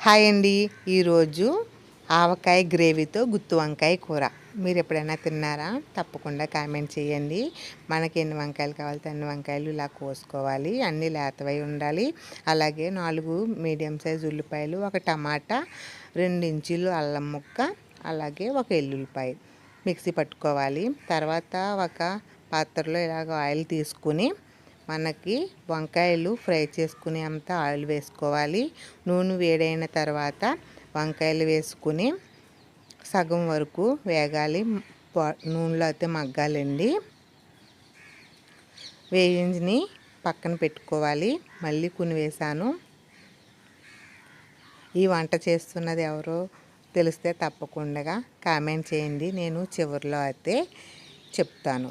Hi అండి. ఈరోజు ఆవకాయ గ్రేవీతో గుత్తి వంకాయ కూర. మీరు ఎప్పుడైనా తిన్నారా? తప్పకుండా కామెంట్ చేయండి. మనకి ఎన్ని వంకాయలు కావాలి అన్ని వంకాయలు ఇలా కోసుకోవాలి. అన్నీ లేతవై ఉండాలి. అలాగే నాలుగు మీడియం సైజ్ ఉల్లిపాయలు ఒక టమాటా రెండు ఇంచులు అల్లం ముక్క అలాగే ఒక ఎల్లుల్లిపాయ మిక్సీ పట్టుకోవాలి. తర్వాత ఒక పాత్రలో ఇలాగ ఆయిల్ తీసుకుని మనకి వంకాయలు ఫ్రై చేసుకునే అంత ఆయిల్ వేసుకోవాలి. నూనె వేడైన తర్వాత వంకాయలు వేసుకుని సగం వరకు వేగాలి. నూనెలో అయితే మగ్గాలండి. వేయించిని పక్కన పెట్టుకోవాలి. మళ్ళీ కొన్ని వేసాను. ఈ వంట చేస్తున్నది ఎవరో తెలిస్తే తప్పకుండా కామెంట్ చేయండి. నేను చివరిలో అయితే చెప్తాను.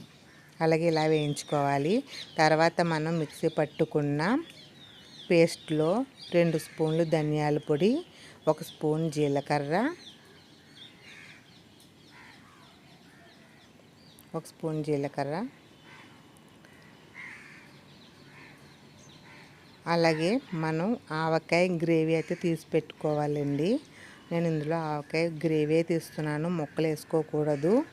అలాగే ఇలా వేయించుకోవాలి. తర్వాత మనం మిక్సీ పట్టుకున్న పేస్ట్లో రెండు స్పూన్లు ధనియాల పొడి ఒక స్పూన్ జీలకర్ర ఒక స్పూన్ జీలకర్ర. అలాగే మనం ఆవకాయ గ్రేవీ అయితే తీసి పెట్టుకోవాలండి. నేను ఇందులో ఆవకాయ గ్రేవీ తీస్తున్నాను. ముక్కలు వేసుకోకూడదు.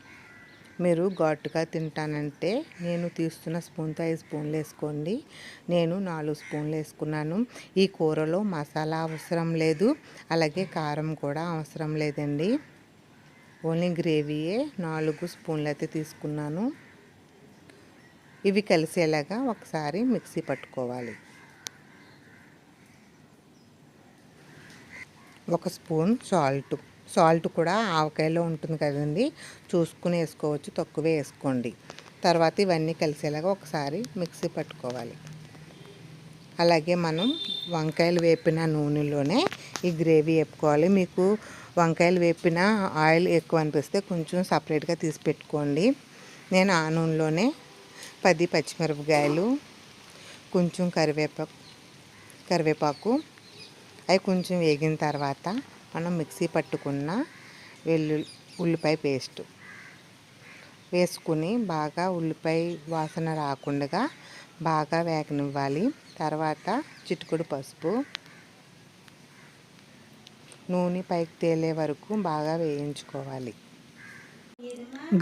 మీరు ఘాటుగా తింటానంటే నేను తీస్తున్న స్పూన్తో ఐదు స్పూన్లు వేసుకోండి. నేను నాలుగు స్పూన్లు వేసుకున్నాను. ఈ కూరలో మసాలా అవసరం లేదు. అలాగే కారం కూడా అవసరం లేదండి. ఓన్లీ గ్రేవీయే నాలుగు స్పూన్లు అయితే తీసుకున్నాను. ఇవి కలిసేలాగా ఒకసారి మిక్సీ పట్టుకోవాలి. ఒక స్పూన్ సాల్ట్ సాల్ట్ కూడా ఆవకాయలో ఉంటుంది కదండి. చూసుకుని వేసుకోవచ్చు తక్కువే వేసుకోండి. తర్వాత ఇవన్నీ కలిసేలాగా ఒకసారి మిక్సీ పట్టుకోవాలి. అలాగే మనం వంకాయలు వేపిన నూనెలోనే ఈ గ్రేవీ వేపుకోవాలి. మీకు వంకాయలు వేపిన ఆయిల్ ఎక్కువ అనిపిస్తే కొంచెం సపరేట్గా తీసి పెట్టుకోండి. నేను ఆ నూనెలోనే పది పచ్చిమిరపకాయలు కొంచెం కరివేపాకు కరివేపాకు అవి కొంచెం వేగిన తర్వాత మనం మిక్సీ పట్టుకున్న వెల్లు ఉల్లిపాయ పేస్ట్ వేసుకుని బాగా ఉల్లిపాయ వాసన రాకుండా బాగా వేగనివ్వాలి. తర్వాత చిటుకుడు పసుపు నూనె పైకి తేలే వరకు బాగా వేయించుకోవాలి.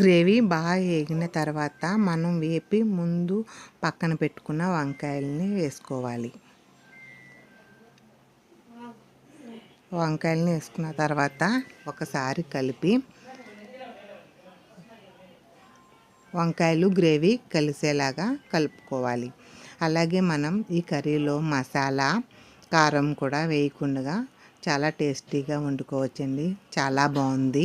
గ్రేవీ బాగా వేగిన తర్వాత మనం వేపి ముందు పక్కన పెట్టుకున్న వంకాయల్ని వేసుకోవాలి. వంకాయలని వేసుకున్న తర్వాత ఒకసారి కలిపి వంకాయలు గ్రేవీ కలిసేలాగా కలుపుకోవాలి. అలాగే మనం ఈ కర్రీలో మసాలా కారం కూడా వేయకుండా చాలా టేస్టీగా వండుకోవచ్చండి. చాలా బాగుంది.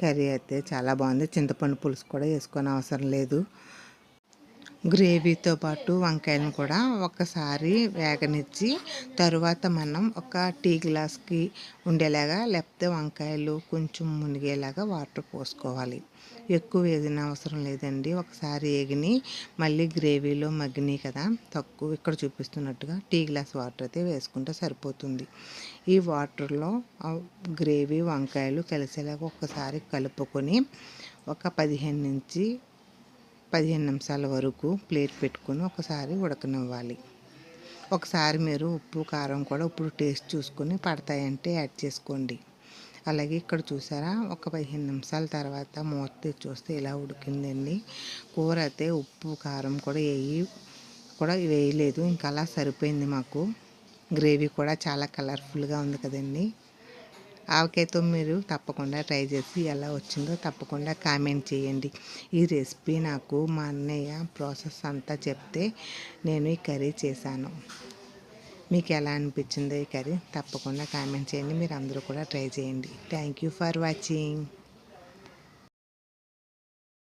కర్రీ అయితే చాలా బాగుంది. చింతపండు పులుసు కూడా వేసుకొని అవసరం లేదు. గ్రేవీతో పాటు వంకాయలను కూడా ఒకసారి వేగనిచ్చి తరువాత మనం ఒక టీ గ్లాస్కి ఉండేలాగా లేకపోతే వంకాయలు కొంచెం మునిగేలాగా వాటర్ పోసుకోవాలి. ఎక్కువ వేగిన అవసరం లేదండి. ఒకసారి వేగిని మళ్ళీ గ్రేవీలో మగ్గినాయి కదా తక్కువ ఇక్కడ చూపిస్తున్నట్టుగా టీ గ్లాస్ వాటర్ అయితే వేసుకుంటే సరిపోతుంది. ఈ వాటర్లో గ్రేవీ వంకాయలు కలిసేలాగా ఒకసారి కలుపుకొని ఒక పదిహేను నుంచి పదిహేను నిమిషాల వరకు ప్లేట్ పెట్టుకొని ఒకసారి ఉడకనివ్వాలి. ఒకసారి మీరు ఉప్పు కారం కూడా ఇప్పుడు టేస్ట్ చూసుకొని పడతాయంటే యాడ్ చేసుకోండి. అలాగే ఇక్కడ చూసారా? ఒక పదిహేను నిమిషాల తర్వాత మూత తెచ్చి చూస్తే ఇలా ఉడికిందండి. కూర అయితే ఉప్పు కారం కూడా వేయి కూడా వేయలేదు. ఇంకా అలా సరిపోయింది మాకు. గ్రేవీ కూడా చాలా కలర్ఫుల్గా ఉంది కదండి. ఆవకాయతో మీరు తప్పకుండా ట్రై చేసి ఎలా వచ్చిందో తప్పకుండా కామెంట్ చేయండి. ఈ రెసిపీ నాకు మా అన్నయ్య ప్రాసెస్ అంతా చెప్తే నేను ఈ కర్రీ చేశాను. మీకు ఎలా అనిపించిందో ఈ కర్రీ తప్పకుండా కామెంట్ చేయండి. మీరు అందరూ కూడా ట్రై చేయండి. Thank you for watching